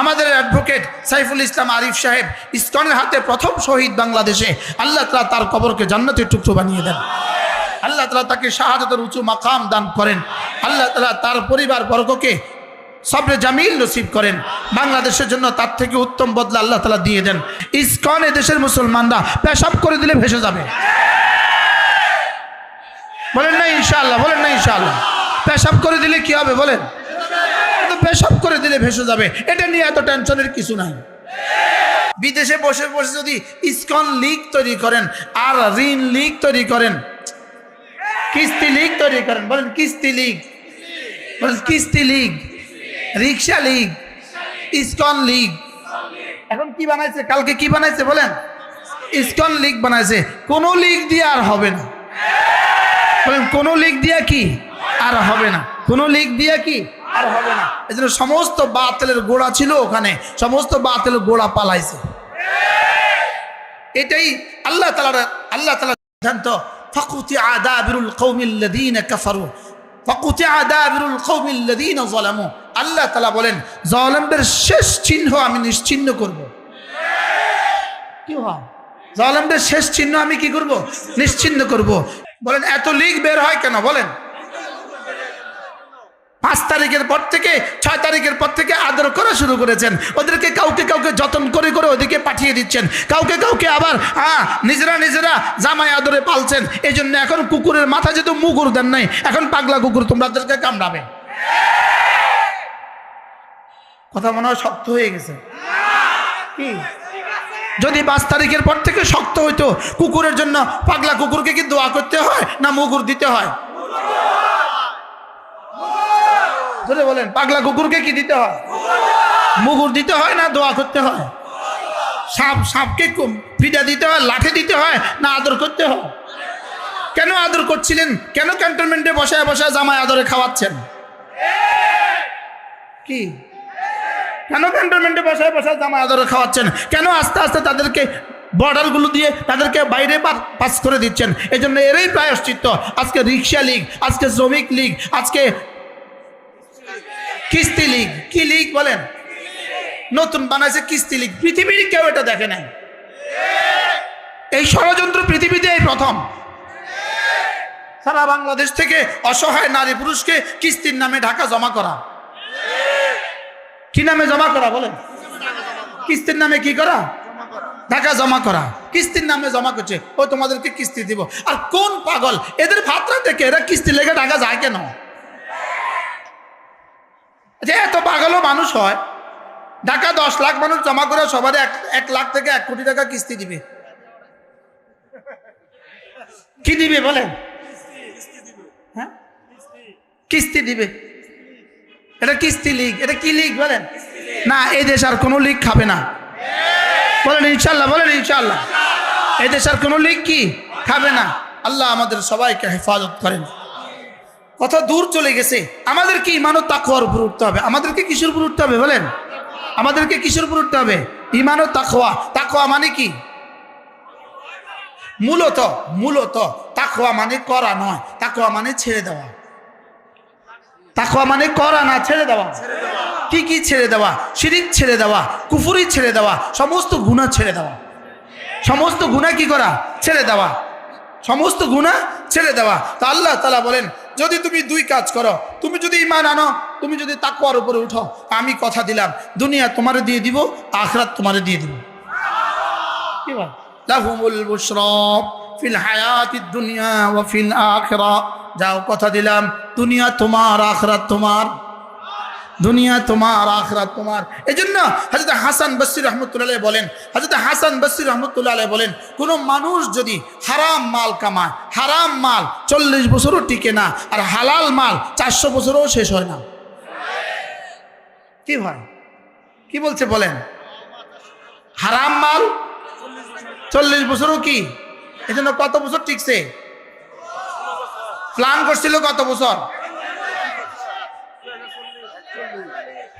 আমাদের অ্যাডভোকেট সাইফুল ইসলাম আরিফ সাহেব ইসকনের হাতে প্রথম শহীদ বাংলাদেশে, আল্লাহ তালা তার কবরকে জান্নাতের টুকরো বানিয়ে দেন। আল্লাহ তালা তাকে শাহাদতের উঁচু মাকাম দান করেন। আল্লাহ তালা তার পরিবার বর্গকে সবরে জামিল নসিব করেন। বাংলাদেশের জন্য তার থেকে উত্তম বদলা আল্লাহ তালা দিয়ে দেন। ইসকন দেশের মুসলমানরা পেশাব করে দিলে ভেসে যাবে। বলেন না ইনশাআল্লাহ, বলেন না ইনশাআল্লাহ। পেশাব করে দিলে কি হবে বলেন? পেশাব করে দিলে ভেসে যাবে। এটা নিয়ে এত টেনশনের কিছু নাই। বিদেশে বসে বসে যদি ইসকন লিগ তৈরি করেন, আর ঋণ লিগ তৈরি করেন, কিস্তি লিগ তৈরি করেন, বলেন কিস্তি লিগ, বলেন কিস্তি লিগ, রিক্সা লিগ, ইসকন লিগ। এখন কি বানাইছে? কালকে কি বানাইছে বলেন? ইসকন লিগ বানাইছে। কোন লিগ দিয়ে আর হবে না। বলেন কোন লিগ দিয়ে কি? আর হবে না। কোন লিগ দিয়ে কি? আর হবে না। এই জন্য সমস্ত বাতিলের গোড়া ছিল ওখানে। সমস্ত বাতিলের গোড়া পালাইছে। এটাই আল্লাহ তালা আল্লাহ তালা সিদ্ধান্ত। ফাকুতি আদাবিরুল কৌমিল্লাদিন কাফারু। ফাকুতি আদাবিরুল কৌমিল্লাদিন জলামু আল্লাহ তালা বলেন জলমদের শেষ চিহ্ন আমি নিশ্চিহ্ন করব। কি হয় জলমদের শেষ চিহ্ন আমি কি করব? নিশ্চিহ্ন করব। বলেন, এত লিগ বের হয় কেন? বলেন। পাঁচ তারিখের পর থেকে, ছয় তারিখের পর থেকে আদর করা শুরু করেছেন। ওদেরকে কাউকে কাউকে যতন করে করে ওদিকে পাঠিয়ে দিচ্ছেন। কাউকে কাউকে আবার হ্যাঁ নিজেরা নিজেরা জামাই আদরে পালছেন। এই জন্য এখন কুকুরের মাথা যেহেতু মুগুর দেন নাই, এখন পাগলা কুকুর তোমরাদেরকে কামড়াবে। কথা মনে হয় শক্ত হয়ে গেছে। কি? যদি পাঁচ তারিখের পর থেকে শক্ত হইতো, কুকুরের জন্য পাগলা কুকুরকে কি দোয়া করতে হয় না মুগুর দিতে হয়? ধরে বলেন, পাগলা কুকুরকে কি দিতে হয়? মুগুর দিতে হয় না দোয়া করতে হয়? সাপ সাপকে পিঠা দিতে হয়, লাঠি দিতে হয় না আদর করতে হয়? কেন আদর করছিলেন? কেন ক্যান্টনমেন্টে বসায় বসায় জামাই আদরে খাওয়াচ্ছেন? কি? কেন ক্যান্টনমেন্টে বসায় বসায় জামাই আদরে খাওয়াচ্ছেন? কেন আস্তে আস্তে তাদেরকে বর্ডারগুলো দিয়ে তাদেরকে বাইরে পাস করে দিচ্ছেন? এই জন্য এরই প্রায়শ্চিত্ত আজকে রিক্সা লীগ, আজকে শ্রমিক লীগ, আজকে কিস্তি লীগ। কি লীগ বলেন? নতুন বানাইছে কিস্তি লীগ। পৃথিবীর কেউ এটা দেখে নাই। এই ষড়যন্ত্র পৃথিবীতে এই প্রথম। সারা বাংলাদেশ থেকে অসহায় নারী পুরুষকে কিস্তির নামে ঢাকা জমা করা। কি নামে জমা করা বলেন? কিস্তির নামে কি করা? টাকা জমা করা। কিস্তির নামে জমা করছে। ও তোমাদেরকে কিস্তি দিব। আর কোন পাগল? এদের ভাতরা থেকে এরা কিস্তি লেগে টাকা যায় কেন? যে এত পাগলও মানুষ হয়। ঢাকা দশ লাখ মানুষ জমা করে সবার এক এক লাখ থেকে এক কোটি টাকা কিস্তি দিবে। কি দিবে বলেন? হ্যাঁ? কিস্তি দিবে। এটা কিস্তি লিগ, এটা কি লিগ বলেন? না, এই দেশ আর কোনো লিগ খাবে না। বলেন ইনশাল্লাহ বলেন ইনশাল্লাহ। এই দেশ আর কোনো লিগ কি? খাবে না। আল্লাহ আমাদের সবাইকে হেফাজত করেন। কত দূর চলে গেছে। আমাদের কি ইমানত তাকওয়ার উপর উঠতে হবে। আমাদেরকে কিসের উপর উঠতে হবে বলেন? আমাদেরকে কিসের উপর উঠতে হবে? ইমান ও তাকওয়া। তাকওয়া মানে কি? মূলত মূলত তাকওয়া মানে করা নয়। তাকওয়া মানে ছেড়ে দেওয়া। তাকওয়া মানে করা না ছেড়ে দেওয়া। কি কি ছেড়ে দেওয়া? শিরিক ছেড়ে দেওয়া, কুফুরি ছেড়ে দেওয়া, সমস্ত গুণা ছেড়ে দেওয়া। সমস্ত গুণা কি করা? ছেড়ে দেওয়া। সমস্ত গুণা ছেড়ে দেওয়া। তা আল্লাহ তালা বলেন যদি তুমি দুই কাজ করো তুমি যদি ইমান আনো তুমি যদি তাকুয়ার উপরে উঠো আমি কথা দিলাম দুনিয়া তোমারে দিয়ে দিব আখরাত তোমারে দিয়ে দিব। কি বল? লাহুমুল বুশরা ফিল হায়াতিদ দুনিয়া ওয়া ফিল আখিরা। যাও কথা দিলাম দুনিয়া তোমার আখরাত তোমার। দুনিয়া তোমার, আখরাত তোমার। এই জন্য হাজরত হাসান বসির রহমতুল্লাহ বলেন হাজরত হাসান বসির রহমতুল্লাহ বলেন, কোনো মানুষ যদি হারাম মাল কামায়, হারাম মাল চল্লিশ বছরও টিকে না, আর হালাল মাল চারশো বছরও শেষ হয় না। কি ভাই কি বলছে বলেন? হারাম মাল চল্লিশ বছরও কি? এই জন্য কত বছর টিকছে? প্ল্যান করছিল কত বছর?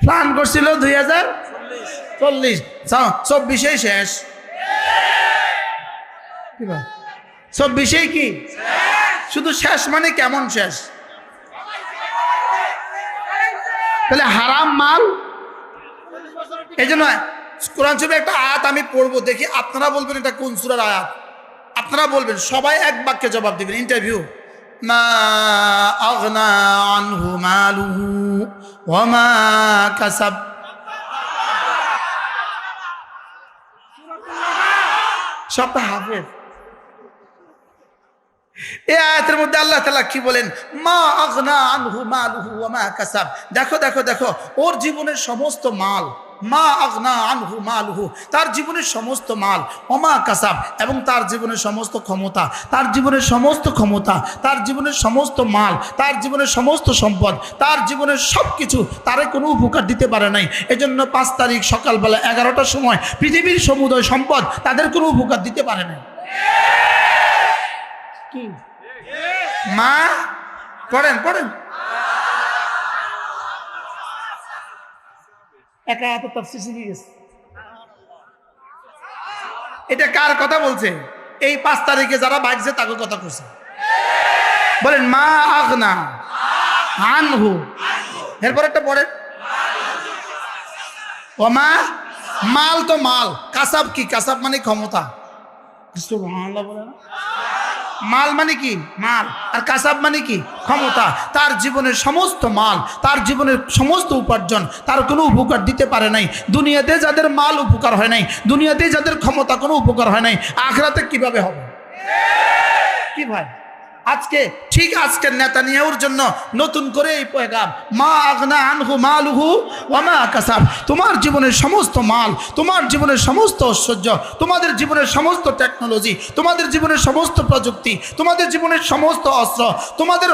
প্ল্যান করছিল দুই হাজার চল্লিশ। চব্বিশেই শেষ? চব্বিশেই কি? শুধু শেষ মানে কেমন শেষ? তাহলে হারাম মাল? এই জন্য কোরআন শরীফে একটা আয়াত আমি পড়ব, দেখি আপনারা বলবেন এটা কোন সুরার আয়াত? আপনারা বলবেন, সবাই এক বাক্যে জবাব দিবেন, ইন্টারভিউ। মা আগনা আনহু মালুহু ওয়া মা কাসাব। সবটা হাফেজ। এই আয়াতের মধ্যে আল্লাহ তালা কি বলেন? মা আগনা আনহু মালুহু ওয়া মা কাসাব। দেখো দেখো দেখো, ওর জীবনের সমস্ত মাল মা আগনা আনহু মালুহু। তার জীবনের সমস্ত মাল অমা কাসাব এবং তার জীবনের সমস্ত ক্ষমতা তার জীবনের সমস্ত ক্ষমতা তার জীবনের সমস্ত মাল তার জীবনের সমস্ত সম্পদ তার জীবনের সব কিছু তারে কোনো উপকার দিতে পারে নাই। এজন্য পাঁচ তারিখ সকালবেলা এগারোটার সময় পৃথিবীর সমুদয় সম্পদ তাদের কোনো উপকার দিতে পারে নাই। কি? মা পড়েন পড়েন। একা এত তফসিল শিখে গেছে। এটা কার কথা বলছে? এই পাঁচ তারিখে যারা বাজছে তাকে কথা করছে বলেন মা আগনা আনহু। এরপর একটা পড়েন। ও মা মাল তো মাল কাসাব কি? কাসাব মানে ক্ষমতা। বলে না। মাল মানে কি? মাল। আর কাসাব মানে কি? ক্ষমতা। তার জীবনের সমস্ত মাল, তার জীবনের সমস্ত উপার্জন, তার কোনো উপকার দিতে পারে নাই। দুনিয়াতে যাদের মাল উপকার হয় নাই, দুনিয়াতে যাদের ক্ষমতা কোনো উপকার হয় নাই, আখরাতে কীভাবে হবে? কি ভাই? আজকে ঠিক আজকের নেতা নিয়েওর জন্য নতুন করে এই পয়গাম। মা আগনা আনহু মালুহু ওয়ামা কাসাব। তোমার জীবনের সমস্ত মাল, তোমার জীবনের সমস্ত ঐশ্বর্য, তোমাদের জীবনের সমস্ত টেকনোলজি তোমাদের জীবনের সমস্ত প্রযুক্তি, তোমাদের জীবনের সমস্ত অস্ত্র, তোমাদের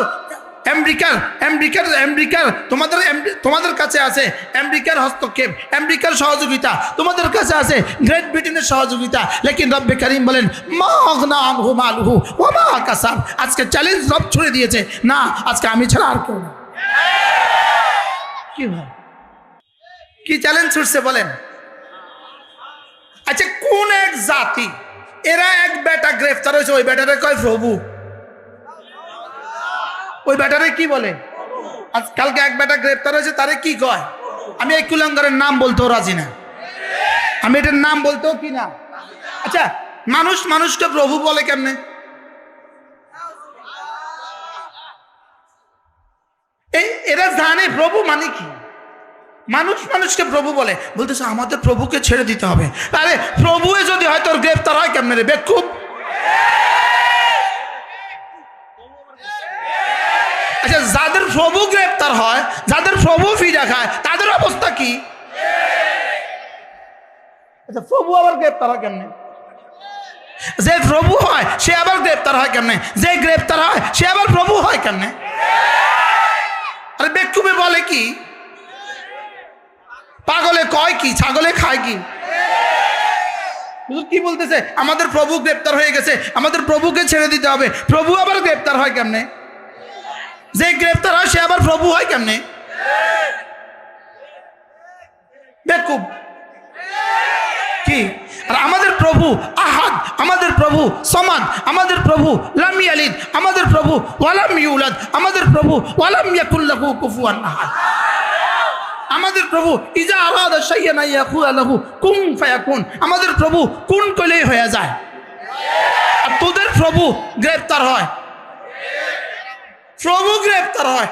আমেরিকার আমেরিকার আমেরিকার তোমাদের তোমাদের কাছে আছে আমেরিকার হস্তক্ষেপ আমেরিকার সহযোগিতা, তোমাদের কাছে আছে গ্রেট ব্রিটেনের সহযোগিতা। লেকিন রব্বে করিম বলেন, মা অগনা আনহু মালুহু, ওয়া মা কাসাব। আজকে চ্যালেঞ্জ রব ছুড়ে দিয়েছে। না, আজকে আমি ছাড়া আর কেউ না। কি হয় কি চ্যালেঞ্জ ছুটছে বলেন? আচ্ছা কোন এক জাতি, এরা এক বেটা গ্রেফতার হয়েছে, ওই বেটারে কয় প্রভু? ওই ব্যাটারে কি বলে? আজ কালকে এক ব্যাটা গ্রেপ্তার হয়েছে, তারে কি কয়? আমি এই কুলাঙ্গারের নাম বলতেও রাজি না। আমি এটার নাম বলতেও কি না? আচ্ছা মানুষ মানুষকে প্রভু বলে কেমনে? এই, এরা জানে প্রভু মানে কি? মানুষ মানুষকে প্রভু বলে। বলতেছে, আমাদের প্রভুকে ছেড়ে দিতে হবে। আরে, প্রভুয়ে যদি হয় তোর গ্রেপ্তার হয় কেমনে রে? বেক্ষুব আচ্ছা যাদের প্রভু গ্রেপ্তার হয় যাদের প্রভু ফিরা খায় তাদের অবস্থা কি? আচ্ছা প্রভু আবার গ্রেপ্তার হয় কেমনে? যে প্রভু হয় সে আবার গ্রেপ্তার হয় কেমনে? যে গ্রেপ্তার হয় সে আবার প্রভু হয় কেমনে? আরে বেকুবে বলে কি? পাগলে কয় কি ছাগলে খায় কি? হুজুর কি বলতেছে? আমাদের প্রভু গ্রেপ্তার হয়ে গেছে আমাদের প্রভুকে ছেড়ে দিতে হবে। প্রভু আবার গ্রেপ্তার হয় কেমনে? যে গ্রেপ্তার হয়, সে আবার প্রভু হয় কেমনে? বেকুব। কি? আর আমাদের প্রভু আহাদ, আমাদের প্রভু সমাদ আমাদের প্রভু লামি আলিদ আমাদের প্রভু ওয়ালাম ইউলাদ, আমাদের প্রভু ওয়ালাম ইয়াকুল্লাহু কুফুয়ান আহাদ। আমাদের প্রভু ইজা আলাদা সাইয়ানা ইয়াকুল আলাহু কুন ফায়াকুন। আমাদের প্রভু কোন কলেই হয়ে যায়। আর তোদের প্রভু গ্রেপ্তার হয়। প্রভু গ্রেপ্তার হয়।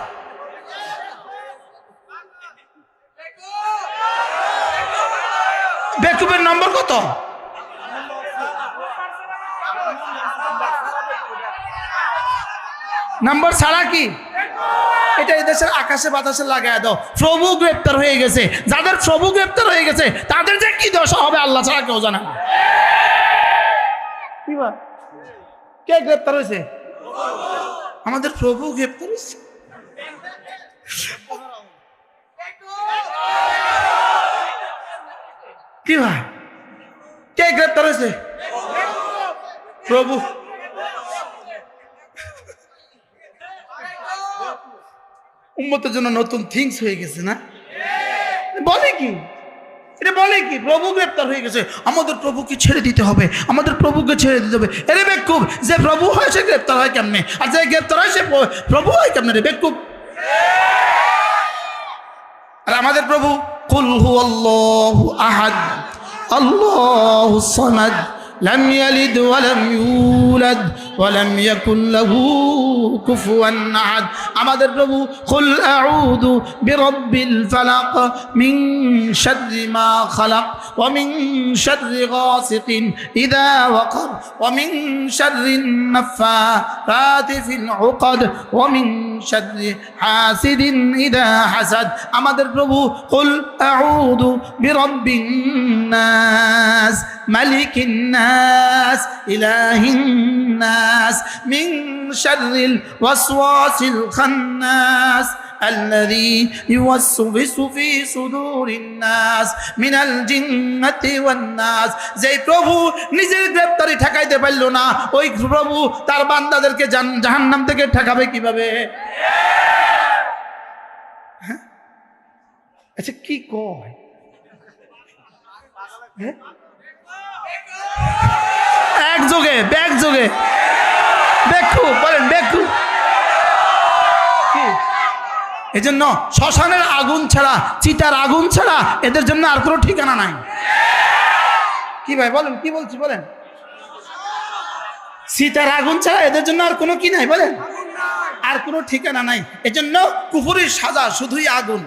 বেকুবের নম্বর কত? নাম্বার ছাড়া কি? এটা এদেশের আকাশে বাতাসে লাগায় দাও। প্রভু গ্রেপ্তার হয়ে গেছে। যাদের প্রভু গ্রেপ্তার হয়ে গেছে তাদের যে কি দশা হবে আল্লাহ ছাড়া কেউ জানে? কে গ্রেপ্তার হয়েছে? আমাদের প্রভু গ্রেপ্তার হয়েছে কি ভাই? কে গ্রেপ্তার হয়েছে? প্রভু। উম্মতের জন্য নতুন থিংস হয়ে গেছে না? বলে কি? এটা বলে কি? প্রভু গ্রেপ্তার হয়ে গেছে। আমাদের প্রভুকে ছেড়ে দিতে হবে। আমাদের প্রভুকে ছেড়ে দিতে হবে। এরে বেকুব, যে প্রভু হয় সে গ্রেপ্তার হয় কেমনে? আর যে গ্রেপ্তার হয় সে প্রভু হয় কেমনে রে বেকুব? আর আমাদের প্রভু, কুল হু আল্লাহ আহাদ, আল্লাহ সমাদ। لم يلد ولم يولد ولم يكن له كفوا احد আমাদের প্রভু قل اعوذ برب الفلق من شر ما خلق ومن شر غاسق اذا وقر ومن شر النفاثات في العقد ومن شر حاسد اذا حسد আমাদের প্রভু قل اعوذ برب الناس ملك الناس إله الناس من شر الوسواس الخناس الذي يوسوس في صدور الناس من الجنة والناس যেই প্রভু নিজের গ্রেপ্তারি ঠেকাইতে পারল না ওই প্রভু তার বান্দাদেরকে জান- জাহান্নাম থেকে ঠেকাবে কিভাবে হ্যাঁ? আচ্ছা কি কয় হ্যাঁ? এক যোগে ব্যাগ যোগে। দেখু বলেন দেখু এই জন্য শ্মশানের আগুন ছাড়া, চিতার আগুন ছাড়া এদের জন্য আর কোনো ঠিকানা নাই। কি ভাই, বলেন, কি বলছি, বলেন? সীতার আগুন ছাড়া এদের জন্য আর কোনো কি নাই, বলেন? আর কোনো ঠিকানা নাই। এজন্য কুফুরির সাজা শুধুই আগুন।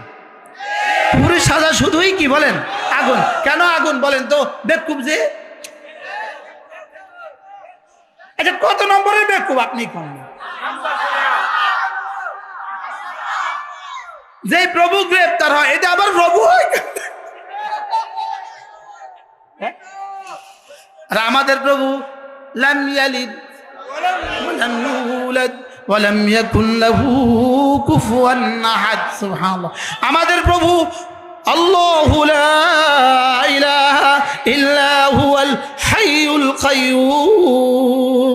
কুফুরির সাজা শুধুই কি, বলেন? আগুন। কেন আগুন, বলেন তো? বেকুব যে এটা কত নম্বরের বেকুব আপনি কোন? যে প্রভু গ্রেপ্তার হয়, এটা আবার প্রভু হয় হ্যাঁ? আর আমাদের প্রভু, লাম ইয়ালিদ আমাদের প্রভু, আল্লাহু লা ইলাহা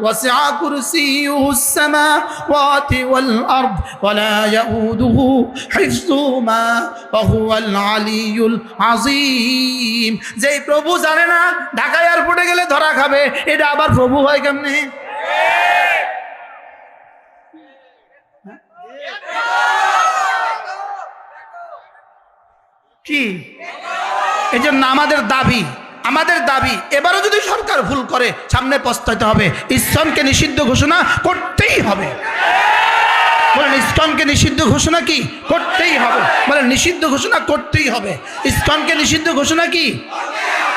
وسع كرسيه السماوات والأرض ولا يؤوده حفظهما وهو العلي العظيم যেই প্রভু জানে না ঢাকা এয়ারপোর্টে গেলে ধরা খাবে এটা আবার প্রভু হয় কেমনে কি এই জন্য আমাদের দাবি আমাদের দাবি, এবারও যদি সরকার ভুল করে, সামনে পস্তাইতে হবে। ইসলামকে নিষিদ্ধ ঘোষণা করতেই হবে। বলেন, ইসকনকে নিষিদ্ধ ঘোষণা কি? করতেই হবে। বলেন, নিষিদ্ধ ঘোষণা করতেই হবে। ইসকনকে নিষিদ্ধ ঘোষণা কি?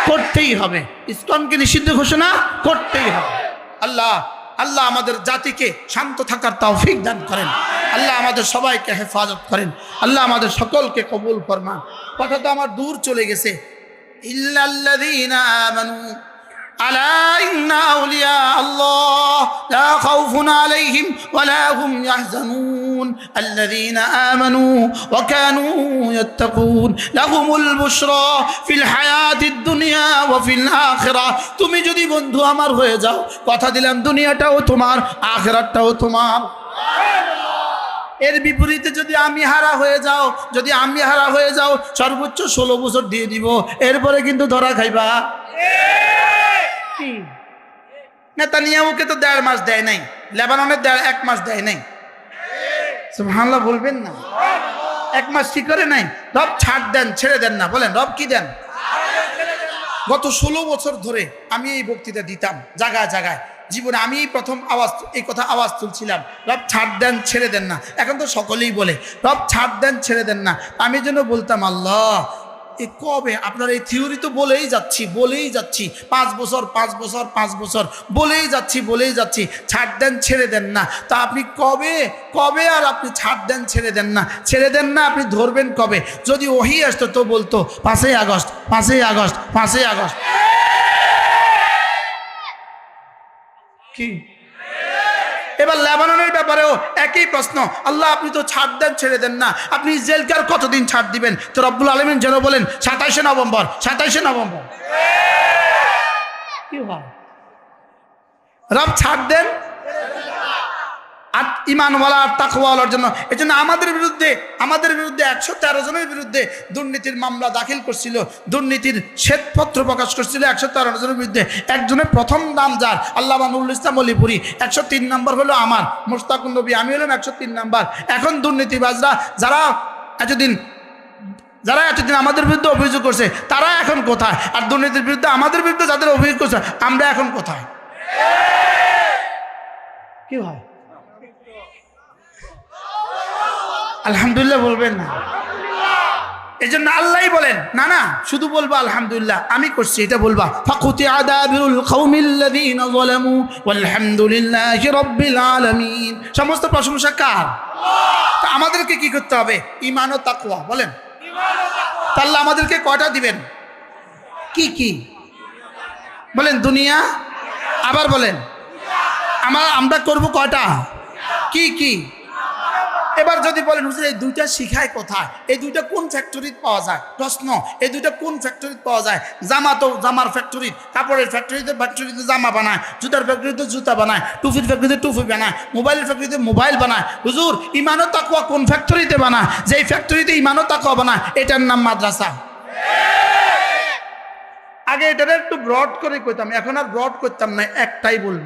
করতেই হবে। ইসকনকে নিষিদ্ধ ঘোষণা করতেই হবে। আল্লাহ আল্লাহ আমাদের জাতিকে শান্ত থাকার তৌফিক দান করেন। আল্লাহ আমাদের সবাইকে হেফাজত করেন। আল্লাহ আমাদের সকলকে কবুল ফরমান। কথা তো আমার দূর চলে গেছে। ইল্লাল্লাযীনা আমানু, আলা ইন্না আউলিয়া আল্লাহ, লা খাউফুন আলাইহিম ওয়ালা হুম ইয়াহজানুন। আল্লাযীনা আমানু ওয়া কানু ইয়াত্তাকুন, লাহুমুল বুশরা ফিল হায়াতিদ দুনিয়া ওয়া ফিল আখিরাহ তুমি যদি বন্ধু আমার হয়ে যাও, কথা দিলাম, দুনিয়াটাও তোমার, আখিরাতটাও তোমার। সুবহানাল্লাহ এর বিপরীতে যদি আমি হারা হয়ে যাও যদি আমি হারা হয়ে যাও সর্বোচ্চ ষোলো বছর দিয়ে দিব। এরপরে কিন্তু ধরা খাইবা। নেতানিয়াহুকে তো দেড় মাস দেয় নাই লেবাননের দেড় এক মাস দেয় নাই। সুবহানাল্লাহ বলবেন না? এক মাস কি করে নাই? রব ছাড় দেন ছেড়ে দেন না। বলেন রব কি দেন? গত ষোলো বছর ধরে আমি এই বক্তৃতা দিতাম জায়গায় জায়গায় জীবনে আমি প্রথম আওয়াজ, এই কথা আওয়াজ তুলছিলাম, রব, ছাড় দেন, ছেড়ে দেন না। এখন তো সকলেই বলে, রব, ছাড় দেন, ছেড়ে দেন না। আমি যেন বলতাম, আল্লাহ এ কবে, আপনার এই থিওরি তো বলেই যাচ্ছি বলেই যাচ্ছি, পাঁচ বছর পাঁচ বছর পাঁচ বছর, বলেই যাচ্ছি বলেই যাচ্ছি, ছাড় দেন, ছেড়ে দেন না। তা আপনি কবে কবে আর আপনি ছাড় দেন, ছেড়ে দেন না? ছেড়ে দেন না, আপনি ধরবেন কবে? যদি ওহি আসতো তো বলতো, পাঁচই আগস্ট পাঁচই আগস্ট পাঁচই আগস্ট। কি? এবার লেবাননের ব্যাপারেও একই প্রশ্ন। আল্লাহ আপনি তো ছাড় দেন ছেড়ে দেন না। আপনি ইসরায়েলকে আর কতদিন ছাড় দিবেন? তো রব্বুল আলমিন যেন বলেন সাতাইশে নভেম্বর সাতাইশে নভেম্বর। কি হয়? রব ছাড় দেন আর ইমানওয়ালা আর তাকওয়ালার জন্য। এই জন্য আমাদের বিরুদ্ধে আমাদের বিরুদ্ধে একশো তেরো জনের বিরুদ্ধে দুর্নীতির মামলা দাখিল করছিল, দুর্নীতির শ্বেতপত্র প্রকাশ করছিল একশো তেরো জনের বিরুদ্ধে। একজনের প্রথম নাম যার আল্লাহ নুরুল ইসলাম অলিপুরি। একশো তিন নম্বর হলো আমার মুস্তাকুন নবী আমি হলাম একশো তিন নম্বর। এখন দুর্নীতিবাজরা যারা এতদিন যারা এতদিন আমাদের বিরুদ্ধে অভিযোগ করছে, তারা এখন কোথায়? আর দুর্নীতির বিরুদ্ধে আমাদের বিরুদ্ধে যাদের অভিযোগ করছে, আমরা এখন কোথায়? কি হয়? আলহামদুলিল্লাহ বলবেন না। এই জন্য আল্লাহ বলেন, না না, শুধু বলব আলহামদুলিল্লাহ, আমি করছি, এটা বলবা। সমস্ত প্রশংসা কার? আমাদেরকে কি করতে হবে? ঈমান ও তাকওয়া, বলেন। তাহলে আমাদেরকে কয়টা দিবেন? কি কি? বলেন, দুনিয়া? আবার বলেন। আমরা আমরা করব কয়টা? কি কি? এবার যদি বলেন, হুজুর, এই দুইটা শিখায় কোথায়? এই দুইটা কোন ফ্যাক্টরিতে পাওয়া যায়? প্রশ্ন, এই দুইটা কোন ফ্যাক্টরিতে পাওয়া যায়? জামা তো জামার ফ্যাক্টরি কাপড়ের ফ্যাক্টরিতে ফ্যাক্টরিতে জামা বানায়, জুতার ফ্যাক্টরিতে জুতা বানায়, টুপির ফ্যাক্টরিতে টুপি বানায়, মোবাইলের ফ্যাক্টরিতে মোবাইল বানায়। হুজুর ইমানো তাকুয়া কোন ফ্যাক্টরিতে বানায়? যেই ফ্যাক্টরিতে ইমানো তাকুয়া বানায়, এটার নাম মাদ্রাসা। আগে এটার একটু ব্রড করে কইতাম, এখন আর ব্রড করতাম না, একটাই বলব।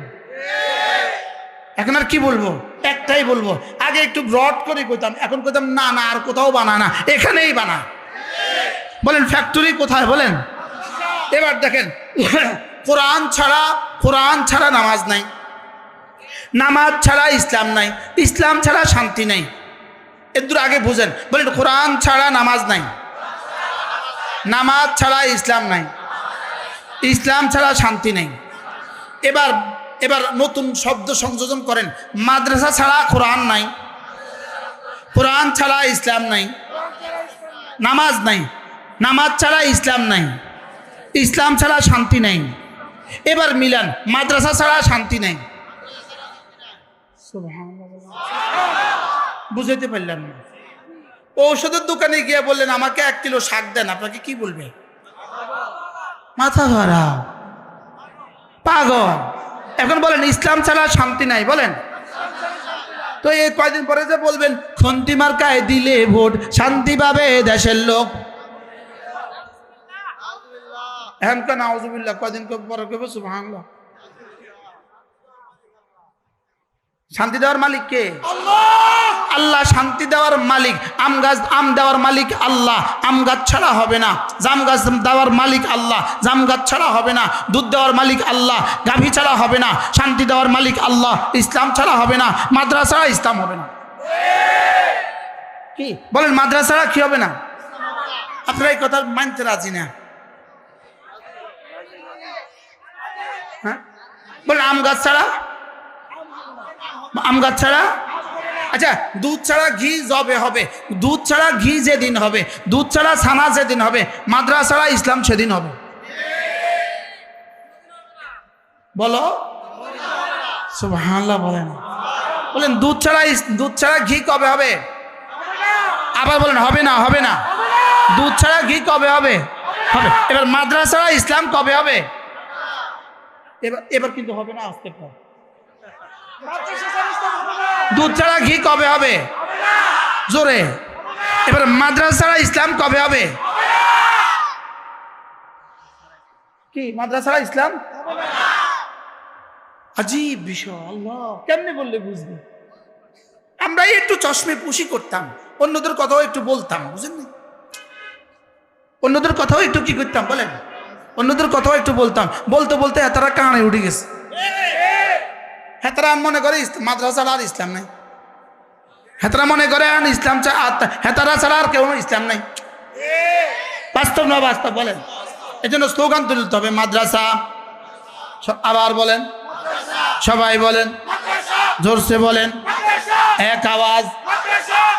এখন আর কি বলব? একটাই বলব। আগে একটু ব্রড করে কইতাম, এখন কইতাম, না না, আর কোথাও বানা না, এখানেই বানা বলেন ফ্যাক্টরি কোথায়? বলেন। এবার দেখেন, কোরআন ছাড়া কোরআন ছাড়া নামাজ নাই। নামাজ ছাড়া ইসলাম নাই। ইসলাম ছাড়া শান্তি নাই। এর আগে বুঝেন, বলেন, কোরআন ছাড়া নামাজ নাই। নামাজ ছাড়া ইসলাম নাই। ইসলাম ছাড়া শান্তি নেই। এবার এবার নতুন শব্দ সংযোজন করেন, মাদ্রাসা ছাড়া কোরআন নাই। কোরআন ছাড়া ইসলাম নাই। নামাজ নাই। নামাজ ছাড়া ইসলাম নাই। ইসলাম ছাড়া শান্তি নাই। এবার মিলান, মাদ্রাসা ছাড়া শান্তি নাই। বুঝাইতে পারলাম না। ঔষধের দোকানে গিয়ে বললেন, আমাকে এক কিলো শাক দেন, আপনাকে কি বলবে? মাথা ধরা। পাগল। এখন বলেন, ইসলাম ছাড়া শান্তি নাই, বলেন। তো এই কয়দিন পরে যে বলবেন, খন্তি মার্কায় দিলে ভোট, শান্তি পাবে দেশের লোক। এখন কেন আউজুবিল্লাহ কয়দিন পরে কেবো সুবহানাল্লাহ। শান্তি দেওয়ার মালিক কে? আল্লাহ! শান্তি দেওয়ার মালিক। আম গাছ আম দেওয়ার মালিক আল্লাহ। আম গাছ ছাড়া হবে না। জাম গাছ দেওয়ার মালিক আল্লাহ। জাম গাছ ছাড়া হবে না। দুধ দেওয়ার মালিক আল্লাহ। গাভী ছাড়া হবে না। শান্তি দেওয়ার মালিক আল্লাহ। ইসলাম ছাড়া হবে না। মাদ্রাসা ছাড়া ইসলাম হবে না। কি? বলেন মাদ্রাসা ছাড়া কি হবে না? আপনারা এই কথা মানতে রাজি না। হ্যাঁ? বলেন আম গাছ ছাড়া আম গাছ ছাড়া? আচ্ছা দুধ ছাড়া ঘি জবে হবে? দুধ ছাড়া ঘি যেদিন হবে, দুধ ছাড়া ছানা যেদিন হবে, মাদ্রাসা ছাড়া ইসলাম সেদিন হবে। বলো। সুবহানাল্লাহ বলেন। বলেন, দুধ ছাড়া দুধ ছাড়া ঘি কবে হবে? আবার বলেন, হবে না হবে না। দুধ ছাড়া ঘি কবে হবে? হবে। এবার মাদ্রাসা ইসলাম কবে হবে? এবার এবার কিন্তু হবে না আসতে পর। দুধ ছাড়া ঘি কবে হবে? জোরে। এবার মাদ্রাসা ছাড়া ইসলাম কবে হবে? কি মাদ্রাসা ছাড়া ইসলাম? আজীব বিষয় আল্লাহ। কেমনে বললে বুঝবে? আমরা একটু চশমে পুষি করতাম, অন্যদের কথাও একটু বলতাম, বুঝেন অন্যদের কথাও একটু কি করতাম, বলেন? অন্যদের কথাও একটু বলতাম। বলতে বলতে তারা কানে উঠে গেছে। হ্যাঁ তারা মনে করে মাদ্রাসা আর ইসলাম নেই। হ্যাঁ তারা মনে করে আর ইসলাম হেতারা হ্যাঁ ছাড়া আর কেউ ইসলাম নেই। বাস্তব না বাস্তব, বলেন। এই জন্য স্লোগান তুলতে হবে, মাদ্রাসা। আবার বলেন। সবাই বলেন। জোরসে বলেন। এক আওয়াজ।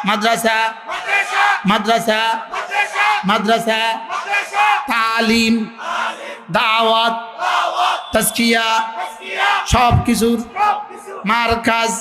মাদ্রাসা। মাদ্রাসা। মাদ্রাসা। তালিম। দাওয়াত। তাজকিয়া। সব কিছুর মার্কাজ।